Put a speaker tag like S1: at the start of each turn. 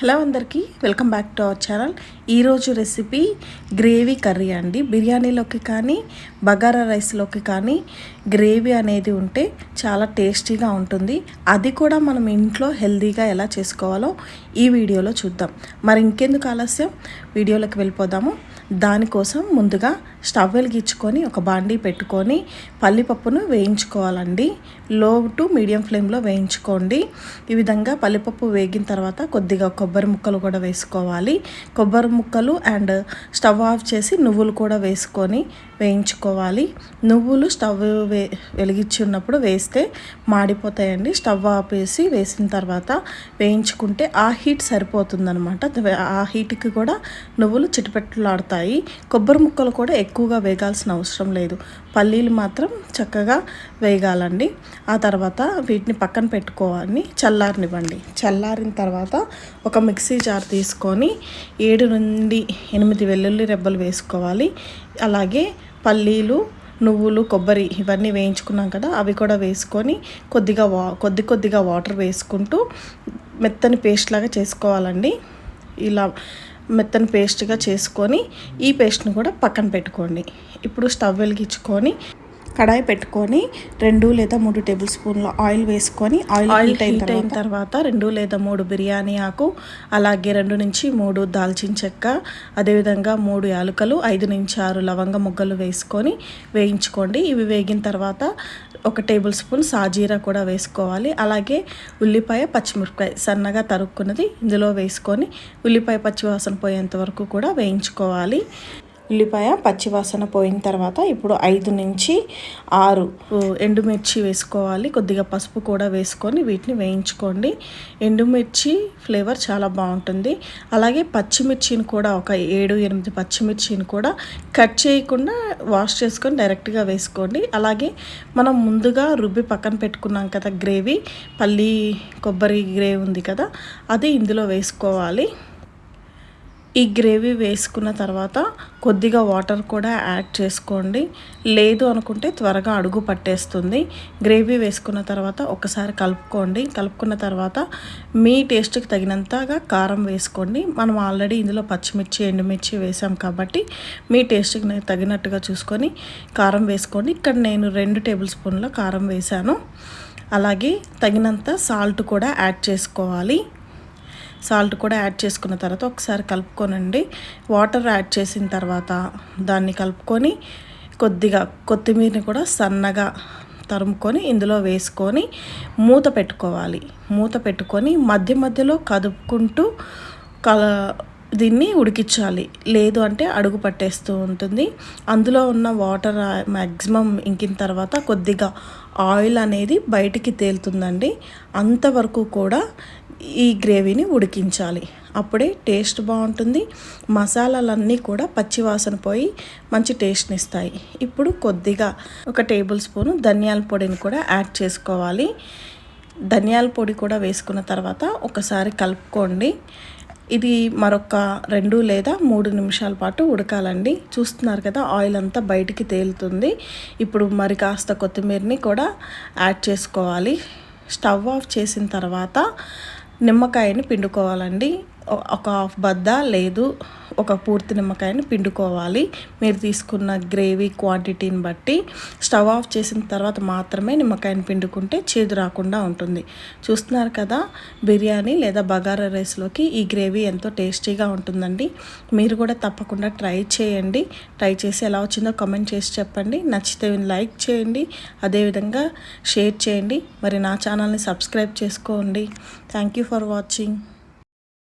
S1: Hello అందరికీ welcome back to our channel. ఈరోజు recipe gravy curry అండి. బిర్యానీలోకి కానీ బగారా రైస్లోకి కానీ గ్రేవీ అనేది ఉంటే చాలా టేస్టీగా ఉంటుంది. అది కూడా మనం ఇంట్లో హెల్తీగా ఎలా చేసుకోవాలో ఈ వీడియోలో చూద్దాం. మరి ఇంకెందుకు ఆలస్యం? వీడియోలోకి వెళ్ళిపోదాము. దానికోసం ముందుగా స్టవ్ వెలిగించుకొని ఒక బాండీ పెట్టుకొని పల్లిపప్పును వేయించుకోవాలండి. లో టు మీడియం ఫ్లేమ్లో వేయించుకోండి. ఈ విధంగా పల్లిపప్పు వేగిన తర్వాత కొద్దిగా కొబ్బరి ముక్కలు కూడా వేసుకోవాలి. కొబ్బరి ముక్కలు అండ్ స్టవ్ ఆఫ్ చేసి నువ్వులు కూడా వేసుకొని వేయించుకోవాలి. నువ్వులు స్టవ్ వే వెలిగించి ఉన్నప్పుడు వేస్తే మాడిపోతాయండి. స్టవ్ ఆపేసి వేసిన తర్వాత వేయించుకుంటే ఆ హీట్ సరిపోతుందనమాట ఆ హీట్కి కూడా నువ్వులు వస్తాయి. కొబ్బరి ముక్కలు కూడా ఎక్కువగా వేగాల్సిన అవసరం లేదు. పల్లీలు మాత్రం చక్కగా వేగాలండి. ఆ తర్వాత వీటిని పక్కన పెట్టుకోవాలి. చల్లారనివ్వండి. చల్లారిన తర్వాత ఒక మిక్సీ జార్ తీసుకొని ఏడు నుండి ఎనిమిది వెల్లుల్లి రెబ్బలు వేసుకోవాలి. అలాగే పల్లీలు నువ్వులు కొబ్బరి ఇవన్నీ వేయించుకున్నాం కదా అవి కూడా వేసుకొని కొద్దిగా వా కొద్ది కొద్దిగా వాటర్ వేసుకుంటూ మెత్తని పేస్ట్ లాగా చేసుకోవాలండి. ఇలా మెత్తని పేస్ట్గా చేసుకొని ఈ పేస్ట్ని కూడా పక్కన పెట్టుకోండి. ఇప్పుడు స్టవ్ వెలిగించుకొని కడాయి పెట్టుకొని రెండు లేదా మూడు టేబుల్ స్పూన్ల ఆయిల్ వేసుకొని ఆయిల్ హీట్ అయిన తర్వాత రెండు లేదా మూడు బిర్యానీ ఆకు అలాగే రెండు నుంచి మూడు దాల్చిన చెక్క అదేవిధంగా మూడు యాలకలు ఐదు నుంచి ఆరు లవంగ ముగ్గలు వేసుకొని వేయించుకోండి. ఇవి వేగిన తర్వాత ఒక టేబుల్ స్పూన్ సాజీరా కూడా వేసుకోవాలి. అలాగే ఉల్లిపాయ పచ్చిమిరపకాయ సన్నగా తరుక్కున్నది ఇందులో వేసుకొని ఉల్లిపాయ పచ్చివాసన పోయేంత వరకు కూడా వేయించుకోవాలి. ఉల్లిపాయ పచ్చివాసన పోయిన తర్వాత ఇప్పుడు ఐదు నుంచి ఆరు. ఎండుమిర్చి వేసుకోవాలి. కొద్దిగా పసుపు కూడా వేసుకొని వీటిని వేయించుకోండి. ఎండుమిర్చి ఫ్లేవర్ చాలా బాగుంటుంది. అలాగే పచ్చిమిర్చిని కూడా ఒక ఏడు ఎనిమిది పచ్చిమిర్చిని కూడా కట్ చేయకుండా వాష్ చేసుకొని డైరెక్ట్గా వేసుకోండి. అలాగే మనం ముందుగా రుబ్బి పక్కన పెట్టుకున్నాం కదా గ్రేవీ పల్లి కొబ్బరి గ్రేవీ ఉంది కదా అది ఇందులో వేసుకోవాలి. ఈ గ్రేవీ వేసుకున్న తర్వాత కొద్దిగా వాటర్ కూడా యాడ్ చేసుకోండి. లేదు అనుకుంటే త్వరగా అడుగు పట్టేస్తుంది. గ్రేవీ వేసుకున్న తర్వాత ఒకసారి కలుపుకోండి. కలుపుకున్న తర్వాత మీ టేస్ట్కి తగినంతగా కారం వేసుకోండి. మనం ఆల్రెడీ ఇందులో పచ్చిమిర్చి ఎండుమిర్చి వేసాం కాబట్టి మీ టేస్ట్కి తగినట్టుగా చూసుకొని కారం వేసుకోండి. ఇక్కడ నేను రెండు టేబుల్ స్పూన్ల కారం వేశాను. అలాగే తగినంత సాల్ట్ కూడా యాడ్ చేసుకోవాలి. సాల్ట్ కూడా యాడ్ చేసుకున్న తర్వాత ఒకసారి కలుపుకోనండి. వాటర్ యాడ్ చేసిన తర్వాత దాన్ని కలుపుకొని కొద్దిగా కొత్తిమీరని కూడా సన్నగా తరుముకొని ఇందులో వేసుకొని మూత పెట్టుకోవాలి. మూత పెట్టుకొని మధ్య మధ్యలో కదుపుకుంటూ కల దీన్ని ఉడికించాలి. లేదు అంటే అడుగు పట్టేస్తూ ఉంటుంది. అందులో ఉన్న వాటర్ మ్యాక్సిమం ఇంకిన తర్వాత కొద్దిగా ఆయిల్ అనేది బయటికి తేలుతుందండి. అంతవరకు కూడా ఈ గ్రేవీని ఉడికించాలి. అప్పుడే టేస్ట్ బాగుంటుంది. మసాలాలన్నీ కూడా పచ్చివాసన పోయి మంచి టేస్ట్ని ఇస్తాయి. ఇప్పుడు కొద్దిగా ఒక టేబుల్ స్పూను ధనియాల పొడిని కూడా యాడ్ చేసుకోవాలి. ధనియాల పొడి కూడా వేసుకున్న తర్వాత ఒకసారి కలుపుకోండి. ఇది మరొక రెండు లేదా మూడు నిమిషాల పాటు ఉడకాలండి. చూస్తున్నారు కదా ఆయిల్ అంతా బయటికి తేలుతుంది. ఇప్పుడు మరి కాస్త కొత్తిమీరని కూడా యాడ్ చేసుకోవాలి. స్టవ్ ఆఫ్ చేసిన తర్వాత నిమ్మకాయని పిండుకోవాలండి. ఒక హాఫ్ బద్ద లేదు. ఒక పూర్తి నిమ్మకాయని పిండుకోవాలి. మీరు తీసుకున్న గ్రేవీ క్వాంటిటీని బట్టి స్టవ్ ఆఫ్ చేసిన తర్వాత మాత్రమే నిమ్మకాయని పిండుకుంటే చేదు రాకుండా ఉంటుంది. చూస్తున్నారు కదా బిర్యానీ లేదా బగారా రైస్లోకి ఈ గ్రేవీ ఎంతో టేస్టీగా ఉంటుందండి. మీరు కూడా తప్పకుండా ట్రై చేయండి. ట్రై చేసి ఎలా వచ్చిందో కామెంట్ చేసి చెప్పండి. నచ్చితే లైక్ చేయండి. అదేవిధంగా షేర్ చేయండి. మరి నా ఛానల్ని సబ్స్క్రైబ్ చేసుకోండి. Thank you for watching.